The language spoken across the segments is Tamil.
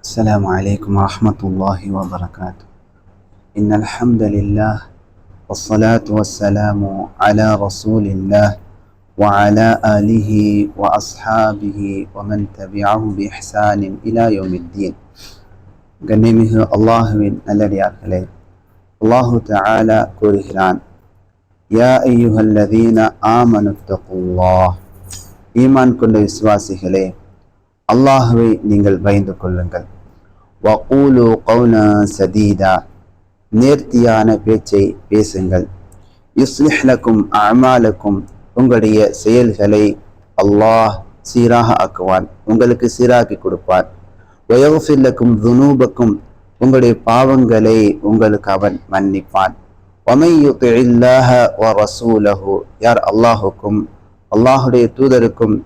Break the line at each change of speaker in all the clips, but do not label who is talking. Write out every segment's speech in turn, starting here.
السلام عليكم ورحمة الله وبركاته. إن الحمد لله والصلاة والسلام على رسول الله وعلى آله وأصحابه ومن تبعه بإحسان إلى يوم الدين. الله تعالى നല്ല يا أيها الذين آمنوا اتقوا الله إيمان كل കൊണ്ട വിശ്വാസികളെ அல்லாஹுவை நீங்கள் பயந்து கொள்ளுங்கள். வகூலு கௌன சதீதா. நேர்த்தியான பேச்சை பேசுங்கள். யுஸ்லிஹ்லக்கும் அமாலக்கும் உங்களுடைய செயல்களை அல்லாஹ் சீராக ஆக்குவான். உங்களுக்கு சீராக்கி கொடுப்பான். வயோஃபில்லக்கும் துனூபக்கும் உங்களுடைய பாவங்களை உங்களுக்கு அவன் மன்னிப்பான். ஒமையுல்லாஹ வ ரசூலஹு யார் அல்லாஹுக்கும் அல்லாஹுடைய தூதருக்கும்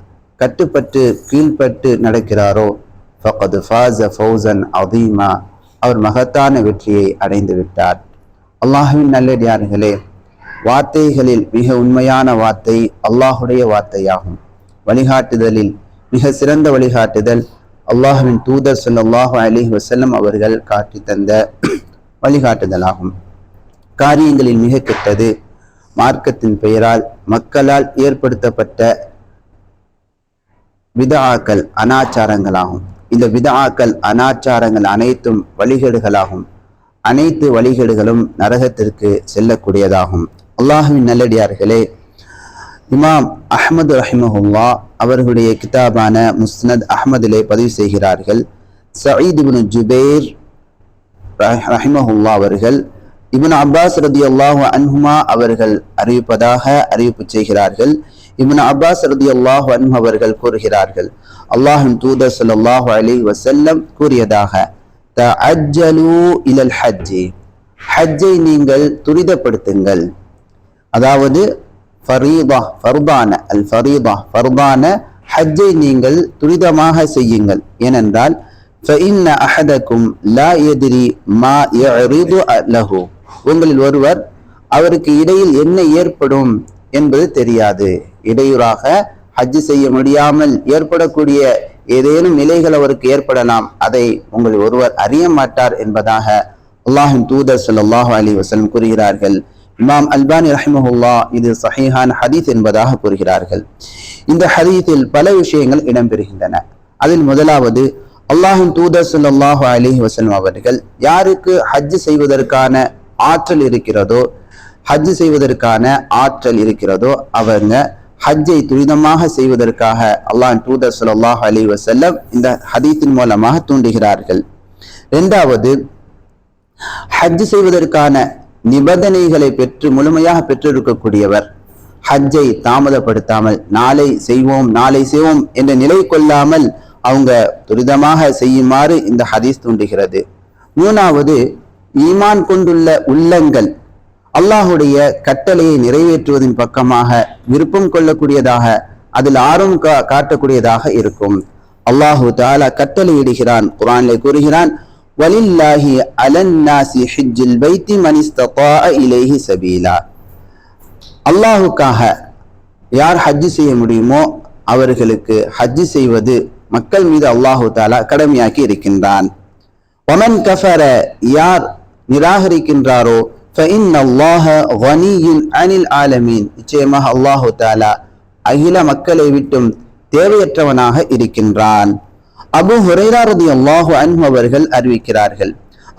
கட்டுப்பட்டு கீழ்ப்பட்டு நடக்கிறாரோ ஃபகது ஃபாஸ ஃபௌசன் அதீமா அவர் மகத்தான வெற்றியை அடைந்து விட்டார். அல்லாஹுவின் நல்லடியார்களே வார்த்தைகளில் மிக உண்மையான வார்த்தை அல்லாஹுடைய வார்த்தையாகும். வழிகாட்டுதலில் மிக சிறந்த வழிகாட்டுதல் அல்லாஹுவின் தூதர் சொல்லாஹு அலி வசல்லம் அவர்கள் காட்டி தந்த வழிகாட்டுதலாகும். காரியங்களில் மிக கெட்டது மார்க்கத்தின் பெயரால் மக்களால் ஏற்படுத்தப்பட்ட விதாக்கள் அனாச்சாரங்களாகும். இந்த விதாக்கள் அனாச்சாரங்கள் அனைத்தும் வழிகேடுகளாகும். அனைத்து வழிகேடுகளும் நரகத்திற்கு செல்லக்கூடியதாகும். அல்லாஹுவின் நல்லடியார்களே இமாம் அஹமது ரஹிமஹுல்லா அவர்களுடைய கிதாபான முஸ்னத் அஹமதிலே பதிவு செய்கிறார்கள். சயீத் இபின் ஜுபேர் ரஹ்- ரஹிமஹுல்லா அவர்கள் இபின் அப்பாஸ் ரதி அல்லாஹு அன்ஹுமா அவர்கள் அறிவிப்பதாக அறிவிப்பு செய்கிறார்கள். இப்னு அப்பாஸ் ரதி அல்லாஹ் அன்ஹ் அவர்கள் கூறுகிறார்கள். அல்லாஹின் தூதர் சொல்லாஹு அலி வசல்லம் கூறியதாக த அஜ்ஜலு இலல் ஹஜ்ஜி. ஹஜ்ஜை நீங்கள் துரிதப்படுத்துங்கள். அதாவது ஃபரீதா ஃபர்தான அல் ஃபரீதா ஃபர்தான ஹஜ்ஜை நீங்கள் துரிதமாக செய்யுங்கள். ஏனென்றால் ஃபஇன்ன அஹதக்கும் லா எதிரி மா லஹு. உங்களில் ஒருவர் அவருக்கு இடையில் என்ன ஏற்படும்? என்பது தெரியாது. இடையூறாக ஹஜ் செய்ய முடியாமல் ஏற்படக்கூடிய ஏதேனும் நிலைகள் அவருக்கு ஏற்படலாம். அதை உங்கள் ஒருவர் அறிய மாட்டார் என்பதாக அல்லாஹின் தூதர் ஸல்லல்லாஹு அலி வசலம் கூறுகிறார்கள். இமாம் அல்பானி ரஹிமஹுல்லா இது சஹீஹான் ஹதீஸ் என்பதாக கூறுகிறார்கள். இந்த ஹதீஸில் பல விஷயங்கள் இடம்பெறுகின்றன. அதில் முதலாவது அல்லாஹின் தூதர் ஸல்லல்லாஹு அலி வசலம் அவர்கள் யாருக்கு ஹஜ் செய்வதற்கான ஆற்றல் இருக்கிறதோ ஹஜ் செய்வதற்கான ஆற்றல் இருக்கிறதோ அவங்க ஹஜ்ஜை துரிதமாக செய்வதற்காக அல்லாஹ் தூதர் ஸல்லல்லாஹு அலி வசல்லம் இந்த ஹதீத்தின் மூலமாக தூண்டுகிறார்கள். இரண்டாவது ஹஜ் செய்வதற்கான நிபந்தனைகளை பெற்று முழுமையாக பெற்றிருக்கக்கூடியவர் ஹஜ்ஜை தாமதப்படுத்தாமல் நாளை செய்வோம் நாளை செய்வோம் என்ற நிலை கொள்ளாமல் அவங்க துரிதமாக செய்யுமாறு இந்த ஹதீஸ் தூண்டுகிறது. மூணாவது ஈமான் கொண்டுள்ள உள்ளங்கள் அல்லாஹுடைய கட்டளையை நிறைவேற்றுவதன் பக்கமாக விருப்பம் கொள்ளக்கூடியதாக அதில் ஆர்வம் கா- காட்டக்கூடியதாக இருக்கும். அல்லாஹு தாலா கட்டளையிடுகிறான் குரானிலே கூறுகிறான் வலில்லாஹி அலன்னாசி ஹிஜ்ஜில் பைத்தி சபீலா. அல்லாஹுக்காக யார் ஹஜ் செய்ய முடியுமோ அவர்களுக்கு ஹஜ்ஜு செய்வது மக்கள் மீது அல்லாஹு தாலா கடமையாக்கி இருக்கின்றான். ஒமன் கஃபர யார் நிராகரிக்கின்றாரோ ஃபஇன் அல்லாஹ வனியுல் அனில் ஆலமீன் நிச்சயமாக அல்லாஹு தாலா அகில மக்களை விட்டும் தேவையற்றவனாக இருக்கின்றான். அபு ஹுரைராரதி அல்லாஹு அன்ஹு அவர்கள் அறிவிக்கிறார்கள்.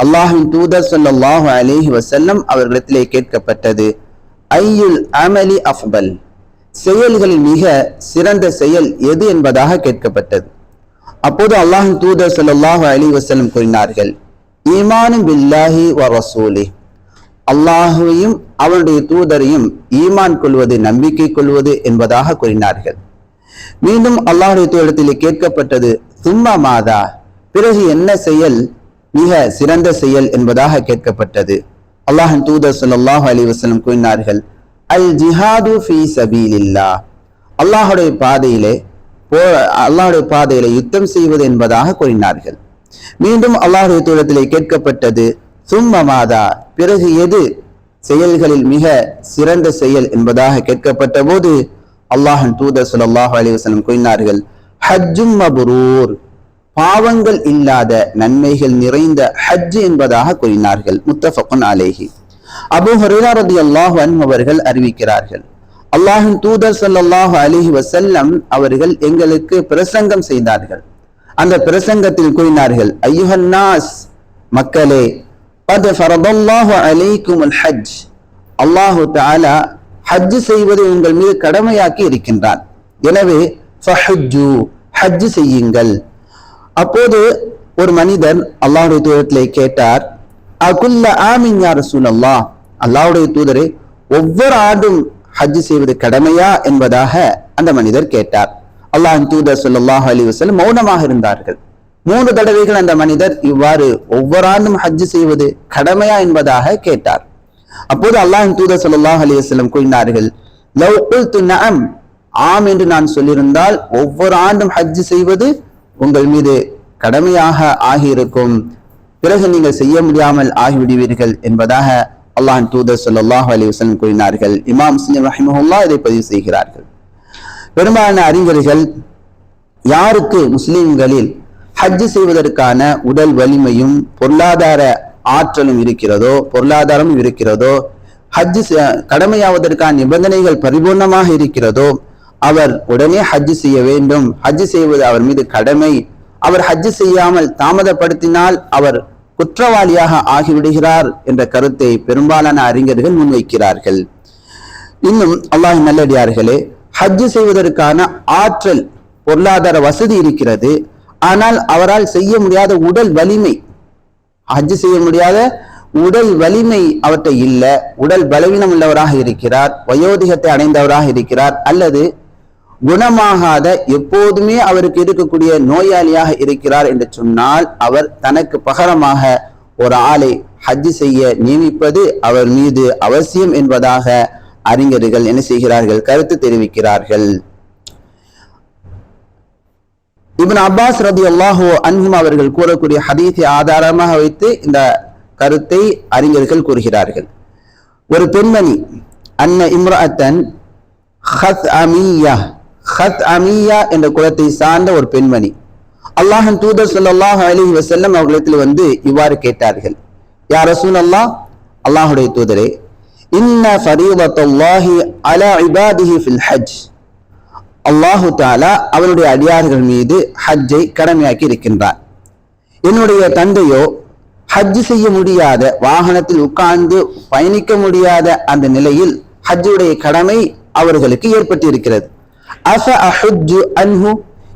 அல்லாஹின் தூதர் சொல்லாஹு அலேஹி வசல்லம் அவர்களிடத்திலே கேட்கப்பட்டது ஐயுல் அமலி அஃபல்? செயல்களில் மிக சிறந்த செயல் எது என்பதாக கேட்கப்பட்டது. அப்போது அல்லாஹின் தூதர் சொல்லாஹு அலி வசல்லம் கூறினார்கள் ஈமானும் பில்லாஹி வ ரசூலி அல்லாஹுவையும் அவனுடைய தூதரையும் ஈமான் கொள்வது நம்பிக்கை கொள்வது என்பதாக கூறினார்கள். மீண்டும் அல்லாஹுடைய தூதரத்திலே கேட்கப்பட்டது சும்மா மாதா பிறகு என்ன செயல்? மிக சிறந்த செயல் என்பதாக கேட்கப்பட்டது. அல்லாஹின் தூதர் சொல்லாஹு அலி வசலம் கூறினார்கள் அல் ஜிஹாது ஃபீ சபீலில்லாஹ் அல்லாஹுடைய பாதையிலே போ அல்லாஹுடைய பாதையிலே யுத்தம் செய்வது என்பதாக கூறினார்கள். மீண்டும் அல்லாஹுடைய தூதரத்திலே கேட்கப்பட்டது சும்ம மாதா பிறகு எது? செயல்களில் மிக சிறந்த செயல் என்பதாக கேட்கப்பட்ட போது அல்லாஹன் தூதர் சுல்லாஹ் அலிவசனம் கூறினார்கள் ஹஜ்ஜும் மபுரூர். பாவங்கள் இல்லாத நன்மைகள் நிறைந்த ஹஜ் என்பதாக கூறினார்கள் முத்தஃபகுன் அலேஹி. அபு ஹுரைரா அல்லாஹ் அவர்கள் அறிவிக்கிறார்கள் அல்லாஹின் தூதர் ஸல்லல்லாஹு அலிஹி வசல்லம் அவர்கள் எங்களுக்கு பிரசங்கம் செய்தார்கள். அந்த பிரசங்கத்தில் கூறினார்கள் ஐயுஹன் நாஸ் மக்களே قد فرض الله عليكم الحج அல்லாஹு தஆலா ஹஜ் செய்வதை உங்கள் மீது கடமையாக்கி இருக்கின்றான் எனவே ஃபஹஜ்ஜு ஹஜ் செய்யுங்கள் அப்போது ஒரு மனிதர் அல்லாஹ்வுடைய தூதத்திலே கேட்டார் அகுல்ல ஆமின் யா ரசூலல்லாஹ் அல்லாஹ்வுடைய தூதரே ஒவ்வொரு ஆண்டும் ஹஜ் செய்வது கடமையா என்பதாக அந்த மனிதர் கேட்டார் அல்லாஹின் தூதர் ஸல்லல்லாஹு அலைஹி வஸல்லம் மௌனமாக இருந்தார்கள் மூன்று தடவைகள் அந்த மனிதர் இவ்வாறு ஒவ்வொரு ஆண்டும் ஹஜ் செய்வது கடமையா என்பதாக கேட்டார். அப்போது அல்லாஹின் தூதர் ஸல்லல்லாஹு அலிவசலம் கூறினார்கள் லவ் குல்து நஅம். ஆம் என்று நான் சொல்லியிருந்தால் ஒவ்வொரு ஆண்டும் ஹஜ் செய்வது உங்கள் மீது கடமையாக ஆகியிருக்கும். பிறகு நீங்கள் செய்ய முடியாமல் ஆகிவிடுவீர்கள் என்பதாக அல்லாஹின் தூதர் சொல்லாஹ் அலைஹி கூறினார்கள். இமாம் முஸ்லிம் ரஹிமஹுல்லா இதை பதிவு செய்கிறார்கள். பெரும்பாலான அறிஞர்கள் யாருக்கு முஸ்லிம்களில் ஹஜ் செய்வதற்கான உடல் வலிமையும் பொருளாதார ஆற்றலும் இருக்கிறதோ பொருளாதாரமும் இருக்கிறதோ ஹஜ் கடமையாவதற்கான நிபந்தனைகள் பரிபூர்ணமாக இருக்கிறதோ அவர் உடனே ஹஜ் செய்ய வேண்டும். ஹஜ்ஜு செய்வது அவர் மீது கடமை. அவர் ஹஜ் செய்யாமல் தாமதப்படுத்தினால் அவர் குற்றவாளியாக ஆகிவிடுகிறார் என்ற கருத்தை பெரும்பாலான அறிஞர்கள் முன்வைக்கிறார்கள். இன்னும் அல்லாஹ் நல்லடியார்களே ஹஜ்ஜு செய்வதற்கான ஆற்றல் பொருளாதார வசதி இருக்கிறது. ஆனால் அவரால் செய்ய முடியாத உடல் வலிமை. ஹஜ் செய்ய முடியாத உடல் வலிமை அவற்றை இல்லை. உடல் பலவீனம் உள்ளவராக இருக்கிறார் வயோதிகத்தை அடைந்தவராக இருக்கிறார் அல்லது குணமாகாத எப்போதுமே அவருக்கு இருக்கக்கூடிய நோயாளியாக இருக்கிறார் என்று சொன்னால் அவர் தனக்கு பகரமாக ஒரு ஆளை ஹஜ் செய்ய நியமிப்பது அவர் மீது அவசியம் என்பதாக அறிஞர்கள் என்ன செய்கிறார்கள்? கருத்து தெரிவிக்கிறார்கள். இபின் அப்பாஸ் ரதி அல்லாஹோ அன்ஹும் அவர்கள் கூறக்கூடிய ஹதீஸை ஆதாரமாக வைத்து இந்த கருத்தை அறிஞர்கள் கூறுகிறார்கள். ஒரு பெண்மணி அன்ன இம்ரஅத்தன் ஹத் அமியா ஹத் அமியா என்ற குலத்தை சார்ந்த ஒரு பெண்மணி. அல்லாஹன் தூதர் சொல்லாஹ் அலி வசல்லம் அவர்களிடத்தில் வந்து இவ்வாறு கேட்டார்கள். யார் ரசூல் அல்லாஹ் அல்லாஹுடைய தூதரே இன்ன ஃபரீதத்துல்லாஹி அலா இபாதிஹி ஃபில் ஹஜ். அல்லாஹு தாலா அவனுடைய அடியார்கள் மீது ஹஜ்ஜை கடமையாக்கி இருக்கின்றார் என்னுடைய தந்தையோ ஹஜ் செய்ய முடியாத வாகனத்தில் உட்கார்ந்து பயணிக்க முடியாத அந்த நிலையில் ஹஜ்ஜுடைய கடமை அவர்களுக்கு ஏற்பட்டு இருக்கிறது அஃப அஹுஜ்ஜு அன்ஹு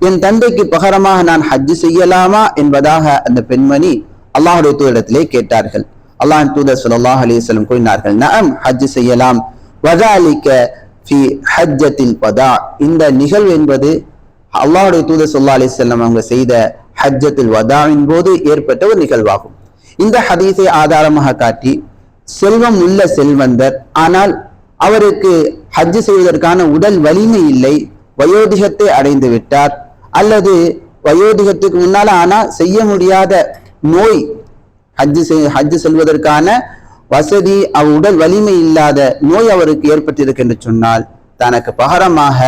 என் தந்தைக்கு பகரமாக நான் ஹஜ் செய்யலாமா என்பதாக அந்த பெண்மணி அல்லாஹுடைய தூதரிடத்திலே கேட்டார்கள். அல்லாஹ் தூதர் சுல்லாஹ் அலைஹி கூறினார்கள் நாம் ஹஜ் செய்யலாம். வதாலிக்க ஃபி ஹஜ்ஜத்தில் வதா இந்த நிகழ்வு என்பது அல்லாஹுடைய தூதர் சொல்லா அலி செல்லம் அவங்க செய்த ஹஜ்ஜத்தில் வதாவின் போது ஏற்பட்ட ஒரு நிகழ்வாகும். இந்த ஹதீஸை ஆதாரமாக காட்டி செல்வம் உள்ள செல்வந்தர் ஆனால் அவருக்கு ஹஜ் செய்வதற்கான உடல் வலிமை இல்லை வயோதிகத்தை அடைந்து விட்டார் அல்லது வயோதிகத்துக்கு முன்னால ஆனால் செய்ய முடியாத நோய் ஹஜ் செய் ஹஜ் செல்வதற்கான வசதி அவ் உடல் வலிமை இல்லாத நோய் அவருக்கு ஏற்பட்டிருக்கு என்று சொன்னால் தனக்கு பகரமாக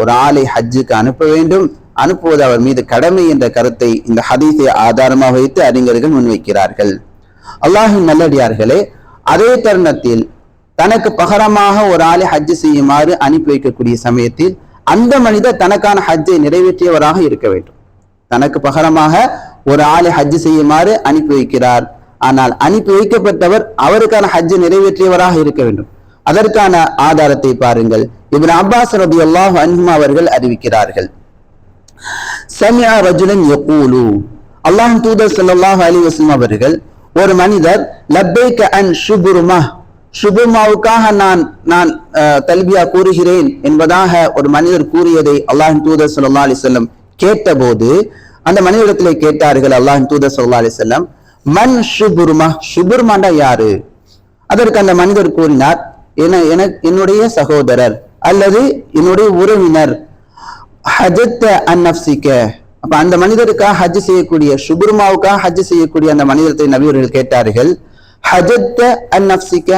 ஒரு ஆளை ஹஜ்ஜுக்கு அனுப்ப வேண்டும். அனுப்புவது அவர் மீது கடமை என்ற கருத்தை இந்த ஹதீஸை ஆதாரமாக வைத்து அறிஞர்கள் முன்வைக்கிறார்கள். அல்லாஹின் நல்லடியார்களே அதே தருணத்தில் தனக்கு பகரமாக ஒரு ஆளை ஹஜ்ஜு செய்யுமாறு அனுப்பி வைக்கக்கூடிய சமயத்தில் அந்த மனிதர் தனக்கான ஹஜ்ஜை நிறைவேற்றியவராக இருக்க வேண்டும். தனக்கு பகரமாக ஒரு ஆளை ஹஜ் செய்யுமாறு அனுப்பி வைக்கிறார். ஆனால் அனுப்பி வைக்கப்பட்டவர் அவருக்கான ஹஜ் நிறைவேற்றியவராக இருக்க வேண்டும். அதற்கான ஆதாரத்தை பாருங்கள். இவன் அப்பாஸ் ரலியல்லாஹு அன்ஹுமா அவர்கள் அறிவிக்கிறார்கள். சமியா ரஜுலன் யகூலு. அல்லாஹ் தூதர் சல்லாஹ் அலி வஸல்லம் அவர்கள் ஒரு மனிதர் லப்பேக்க அன் ஷுபுருமா ஷுபுமாவுக்காக நான் நான் அஹ், தல்பியா கூறுகிறேன் என்பதாக ஒரு மனிதர் கூறியதை அல்லாஹின் தூதர் ஸல்லல்லாஹு அலைஹி வஸல்லம் கேட்டபோது அந்த மனிதரிடத்திலே கேட்டார்கள் அல்லாஹ் தூதர் ஸல்லல்லாஹு அலைஹி வஸல்லம் மன் ஷுபுருமா ஷுபுர்மாண்டா யாரு? அதற்கு அந்த மனிதர் கூறினார் என என்னுடைய சகோதரர் அல்லது என்னுடைய உறவினர் ஹஜத்த அந்நப்சிக்க அப்ப அந்த மனிதருக்கா ஹஜ் செய்யக்கூடிய சுபுர்மாவுக்கா ஹஜ் செய்யக்கூடிய அந்த மனிதத்தை நபியவர்கள் கேட்டார்கள் ஹஜத்த அந்நப்சிக்க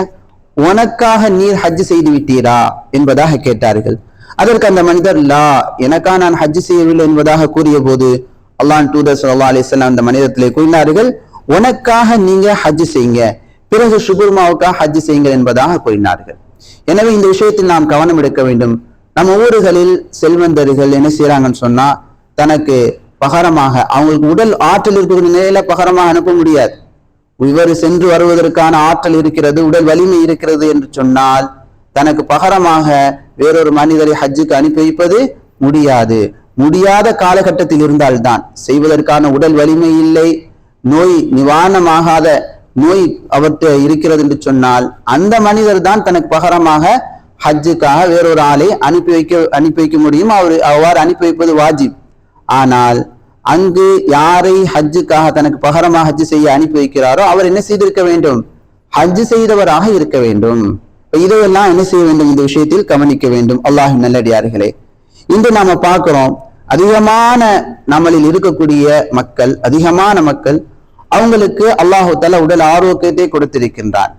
உனக்காக நீர் ஹஜ் செய்து விட்டீரா? என்பதாக கேட்டார்கள். அதற்கு அந்த மனிதர் லா எனக்கா நான் ஹஜ் செய்யவில்லை என்பதாக கூறிய போது அல்லான் டூதர் சல்லா அலிஸ்லாம் அந்த மனிதத்திலே கூறினார்கள் உனக்காக நீங்க ஹஜ் செய்யுங்க. பிறகு சுகுர்மாவுக்காக ஹஜ் செய்யுங்கள் என்பதாக கூறினார்கள். எனவே இந்த விஷயத்தில் நாம் கவனம் எடுக்க வேண்டும். நம்ம ஊர்களில் செல்வந்தர்கள் என்ன செய்யறாங்கன்னு சொன்னா தனக்கு பகரமாக அவங்களுக்கு உடல் ஆற்றல் இருக்கக்கூடிய நிலையில பகரமாக அனுப்ப முடியாது. இவர் சென்று வருவதற்கான ஆற்றல் இருக்கிறது உடல் வலிமை இருக்கிறது என்று சொன்னால் தனக்கு பகரமாக வேறொரு மனிதரை ஹஜ்ஜுக்கு அனுப்பி வைப்பது முடியாது. முடியாத காலகட்டத்தில் இருந்தால்தான் செய்வதற்கான உடல் வலிமை இல்லை நோய் நிவாரணமாகாத நோய் அவர்கிட்ட இருக்கிறது என்று சொன்னால் அந்த மனிதர் தான் தனக்கு பகரமாக ஹஜ்ஜுக்காக வேறொரு ஆளை அனுப்பி வைக்க அனுப்பி வைக்க முடியும். அவர் அவ்வாறு அனுப்பி வைப்பது வாஜிப். ஆனால் அங்கு யாரை ஹஜ்ஜுக்காக தனக்கு பகரமாக ஹஜ்ஜு செய்ய அனுப்பி வைக்கிறாரோ அவர் என்ன செய்திருக்க வேண்டும்? ஹஜ்ஜு செய்தவராக இருக்க வேண்டும். இதையெல்லாம் என்ன செய்ய வேண்டும்? இந்த விஷயத்தில் கவனிக்க வேண்டும். அல்லாஹ் நல்லடியார்களே இன்று நாம பார்க்கிறோம் அதிகமான நம்மளில் இருக்கக்கூடிய மக்கள் அதிகமான மக்கள் அவங்களுக்கு அல்லாஹு தலா உடல் ஆரோக்கியத்தை கொடுத்திருக்கின்றான்.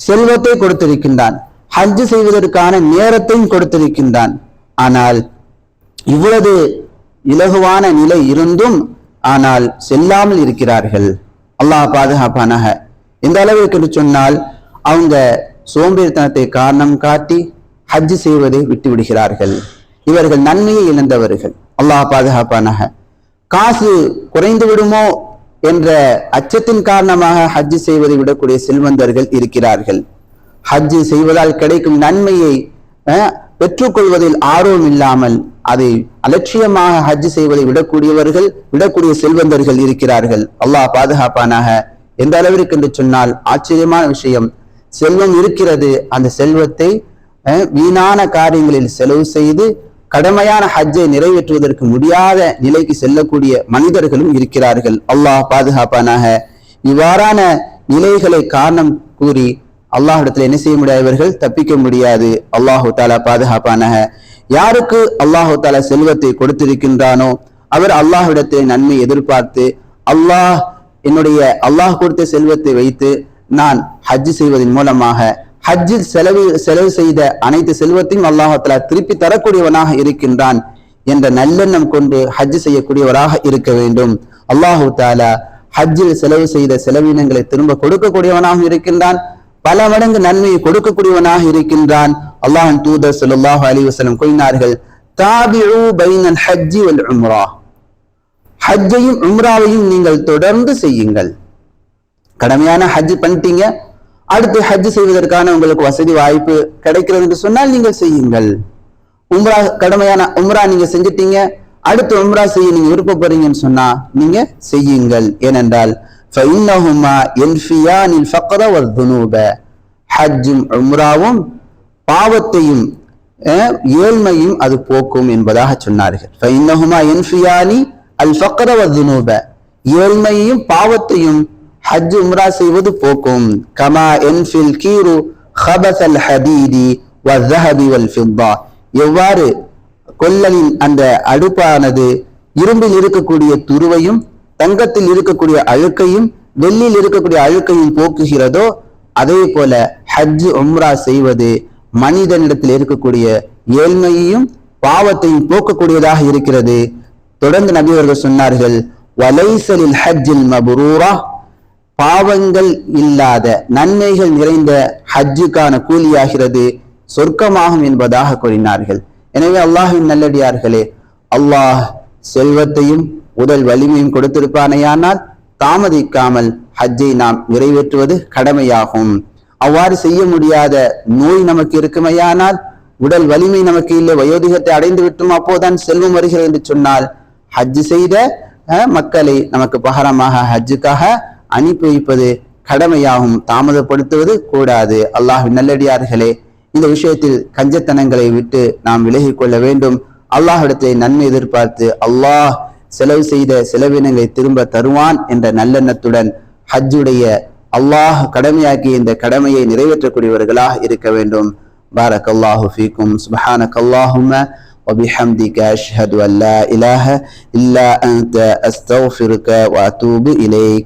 செல்வத்தை கொடுத்திருக்கின்றான். ஹஜ்ஜு செய்வதற்கான நேரத்தையும் கொடுத்திருக்கின்றான். ஆனால் இவ்வளவு இலகுவான நிலை இருந்தும் ஆனால் செல்லாமல் இருக்கிறார்கள். அல்லாஹ் பாதுகாப்பானாக. எந்த அளவிற்கு சொன்னால் அவங்க சோம்பேறித்தனத்தை காரணம் காட்டி ஹஜ் செய்வதை விட்டு விடுகிறார்கள். இவர்கள் நன்மையை இழந்தவர்கள். அல்லாஹ் பாதுகாப்பானாக. காசு குறைந்து விடுமோ என்ற அச்சத்தின் காரணமாக ஹஜ்ஜு செய்வதை விடக்கூடிய செல்வந்தர்கள் இருக்கிறார்கள். ஹஜ்ஜு செய்வதால் கிடைக்கும் நன்மையை பெற்றுக்கொள்வதில் ஆர்வம் இல்லாமல் அதை அலட்சியமாக ஹஜ் செய்வதை விடக்கூடியவர்கள் விடக்கூடிய செல்வந்தர்கள் இருக்கிறார்கள். அல்லாஹ் பாதுகாப்பானாக. எந்த அளவிற்கு என்று சொன்னால் ஆச்சரியமான விஷயம். செல்வம் இருக்கிறது. அந்த செல்வத்தை வீணான காரியங்களில் செலவு செய்து கடமையான ஹஜ்ஜை நிறைவேற்றுவதற்கு முடியாத நிலைக்கு செல்லக்கூடிய மனிதர்களும் இருக்கிறார்கள். அல்லாஹ் பாதுகாப்பானாக. இவ்வாறான நிலைகளை காரணம் கூறி அல்லாஹிடத்தில் என்ன செய்ய முடியாதவர்கள் தப்பிக்க முடியாது. அல்லாஹு தாலா பாதுகாப்பானாக. யாருக்கு அல்லாஹு தாலா செல்வத்தை கொடுத்திருக்கின்றானோ அவர் அல்லாஹ்விடத்தை நன்மை எதிர்பார்த்து அல்லாஹ் என்னுடைய அல்லாஹ் கொடுத்த செல்வத்தை வைத்து நான் ஹஜ் செய்வதன் மூலமாக ஹஜ்ஜில் செலவு செலவு செய்த அனைத்து செல்வத்தையும் அல்லாஹாலா திருப்பி தரக்கூடியவனாக இருக்கின்றான் என்ற நல்லெண்ணம் கொண்டு ஹஜ் செய்யக்கூடியவராக இருக்க வேண்டும். அல்லாஹு தாலா ஹஜ்ஜில் செலவு செய்த செலவினங்களை திரும்ப கொடுக்கக்கூடியவனாக இருக்கின்றான். பல மடங்கு நன்மையை கொடுக்கக்கூடியவனாக இருக்கின்றான். அல்லாஹின் தூதர் சொல்லாஹு அலி வசலம் கூறினார்கள் தாபிஉ பைனல் ஹஜ்ஜி வல் உம்ரா. ஹஜ்ஜையும் உம்ராவையும் நீங்கள் தொடர்ந்து செய்யுங்கள். கடமையான ஹஜ் பண்ணிட்டீங்க அடுத்து ஹஜ் செய்வதற்கான உங்களுக்கு வசதி வாய்ப்பு கிடைக்கிறது என்று சொன்னால் நீங்கள் செய்யுங்கள். உம்ரா கடமையான உம்ரா நீங்க செஞ்சிட்டீங்க. அடுத்து உம்ரா செய்ய நீங்க விருப்பப்படுறீங்கன்னு சொன்னா நீங்க செய்யுங்கள். ஏனென்றால் ஹஜ்ஜும் உம்ராவும் பாவத்தையும் ஏழ்மையும் அது போக்கும் என்பதாக சொன்னார்கள். ஏழ்மையையும் பாவத்தையும் ஹஜ் உம்ரா செய்வது போக்கும். கமா என்ஃபில் கீரு ஹபசல் வஹபி வல் ஃபித்தா. எவ்வாறு கொல்லலின் அந்த அடுப்பானது இரும்பில் இருக்கக்கூடிய துருவையும் தங்கத்தில் இருக்கக்கூடிய அழுக்கையும் வெள்ளியில் இருக்கக்கூடிய அழுக்கையும் போக்குகிறதோ அதே போல ஹஜ் உம்ரா செய்வது மனிதனிடத்தில் இருக்கக்கூடிய ஏழ்மையையும் பாவத்தையும் போக்கக்கூடியதாக இருக்கிறது. தொடர்ந்து நபி அவர்கள் சொன்னார்கள் வலைசலில் ஹஜ்ஜில் மபுரூரா. பாவங்கள் இல்லாத நன்மைகள் நிறைந்த ஹஜ்ஜுக்கான கூலியாகிறது சொர்க்கமாகும் என்பதாக கூறினார்கள். எனவே அல்லாஹின் நல்லடியார்களே அல்லாஹ் செல்வத்தையும் உடல் வலிமையும் கொடுத்திருப்பானையானால் தாமதிக்காமல் ஹஜ்ஜை நாம் நிறைவேற்றுவது கடமையாகும். அவ்வாறு செய்ய முடியாத நோய் நமக்கு இருக்குமையானால் உடல் வலிமை நமக்கு இல்லை வயோதிகத்தை அடைந்து விட்டோம் அப்போதான் செல்வம் வருகிறது என்று சொன்னால் ஹஜ் செய்த மக்களை நமக்கு பகரமாக ஹஜ்ஜுக்காக அனுப்பி வைப்பது கடமையாகும் தாமதப்படுத்துவது கூடாது அல்லாஹ் நல்லடியார்களே இந்த விஷயத்தில் கஞ்சத்தனங்களை விட்டு நாம் விலகிக் கொள்ள வேண்டும் அல்லாஹிடத்தை நன்மை எதிர்பார்த்து அல்லாஹ் செலவு செய்த செலவினங்களை திரும்ப தருவான் என்ற நல்லெண்ணத்துடன் ஹஜ்ஜுடைய அல்லாஹ் கடமையாக்கிய இந்த கடமையை நிறைவேற்றக்கூடியவர்களாக இருக்க வேண்டும் பாரக் அல்லாஹு ஃபீக்கும் சுபஹானக் அல்லாஹும்ம وبحمدك أشهد أن لا إله إلا أنت أستغفرك وأتوب إليك